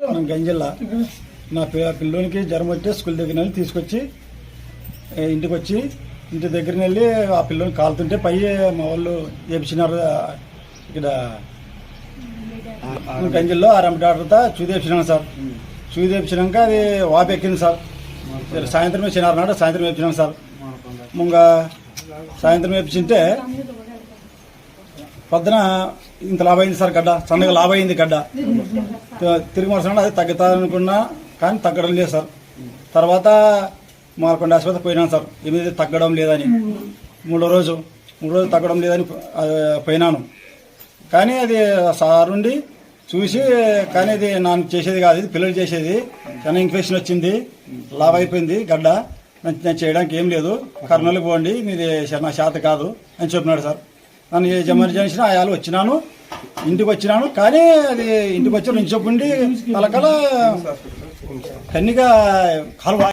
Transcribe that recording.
మనం గంజిల్లా. నా పిల్లోనికి జ్వరం వచ్చి స్కూల్ దగ్గర వెళ్ళి తీసుకొచ్చి ఇంటికి వచ్చి ఇంటి దగ్గర వెళ్ళి ఆ పిల్లోని కాలుతుంటే పై మా వాళ్ళు చేపించినారు ఇక్కడ గంజిల్లో ఆరంభ డాక్టర్తో చూదేపించినాను సార్. చూదేపించినాక అది వాపు ఎక్కింది సార్. సాయంత్రం వేసినారు నాడు సాయంత్రం వేపించినాం సార్. ముంగ సాయంత్రం వేపించింటే పొద్దున ఇంత లాభ అయింది సార్ గడ్డ సన్నగా లాభ అయింది గడ్డ. తిరిగి మరుసటి అది తగ్గుతారనుకున్నా కానీ తగ్గడం లేదు సార్. తర్వాత మాలకొండ ఆసుపత్రి పోయినాను సార్. ఏమీ తగ్గడం లేదని. మూడో రోజు మూడో రోజు తగ్గడం లేదని పోయినాను. కానీ అది సార్ ఉండి చూసి కానీ అది నాన్న చేసేది కాదు ఇది పిల్లలు చేసేది. చాలా ఇన్ఫెక్షన్ వచ్చింది లావ్ అయిపోయింది గడ్డ. నేను నేను చేయడానికి ఏం లేదు. కర్నూలు పోండి మీది నా శాత కాదు అని చెప్పినాడు సార్. నన్ను ఎమర్జెన్సీ ఆయాలు వచ్చినాను. ఇంటికి వచ్చినాను కానీ అది ఇంటికి వచ్చి నుంచి చెప్పుండి కలకల కన్నిగా కాలువ